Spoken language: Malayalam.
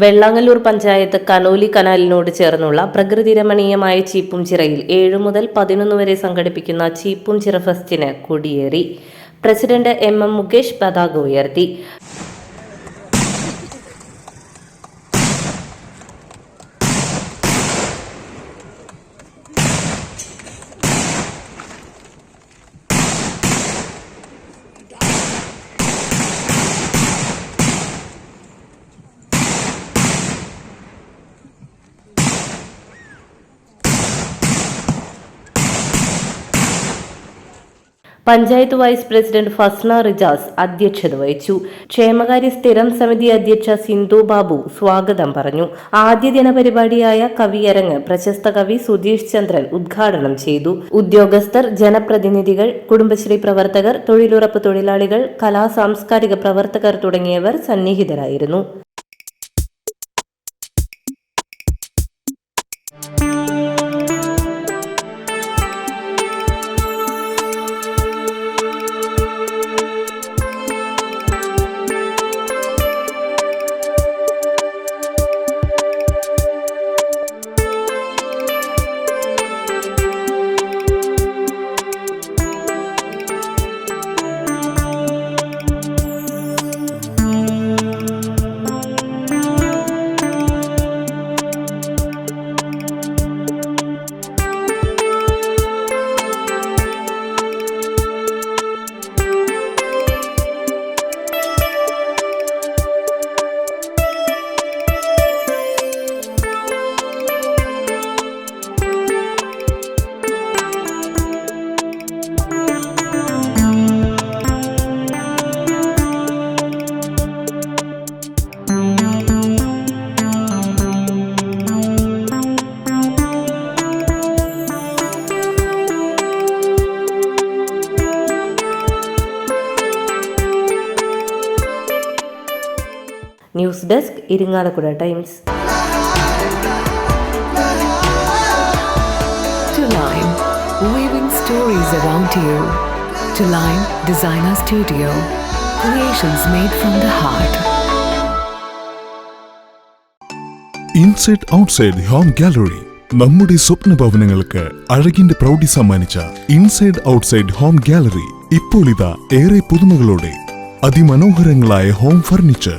വെള്ളാങ്ങല്ലൂർ പഞ്ചായത്ത് കനോലി കനാലിനോട് ചേർന്നുള്ള പ്രകൃതി രമണീയമായ ചീപ്പും ചിറയിൽ ഏഴു മുതൽ പതിനൊന്ന് വരെ സംഘടിപ്പിക്കുന്ന ചീപ്പും ചിറ ഫെസ്റ്റിന് കൊടിയേറി. പ്രസിഡന്റ് എം എം മുകേഷ് പതാക ഉയർത്തി. പഞ്ചായത്ത് വൈസ് പ്രസിഡന്റ് ഫസ്ന റിജാസ് അധ്യക്ഷത വഹിച്ചു. ക്ഷേമകാര്യ സ്ഥിരം സമിതി അധ്യക്ഷ സിന്ധു ബാബു സ്വാഗതം പറഞ്ഞു. ആദ്യ ദിന പരിപാടിയായ കവിയരങ്ങ് പ്രശസ്ത കവി സുധീഷ് ചന്ദ്രൻ ഉദ്ഘാടനം ചെയ്തു. ഉദ്യോഗസ്ഥർ ജനപ്രതിനിധികൾ കുടുംബശ്രീ പ്രവർത്തകർ തൊഴിലുറപ്പ് തൊഴിലാളികൾ കലാ സാംസ്കാരിക പ്രവർത്തകർ തുടങ്ങിയവർ സന്നിഹിതരായിരുന്നു. News desk Irinjalakuda Times. To weaving stories around you. To Line Designer Studio, creations made from the heart. Inside outside home gallery നമ്മുടെ സ്വപ്ന ഭവനങ്ങൾക്ക് അഴകിന്റെ പ്രൗഢി സമ്മാനിച്ച ഇൻസൈഡ് ഔട്ട്സൈഡ് ഹോം ഗാലറി ഇപ്പോൾ ഇതാ ഏറെ പുതുമകളോടെ. അതിമനോഹരങ്ങളായ ഹോം ഫർണിച്ചർ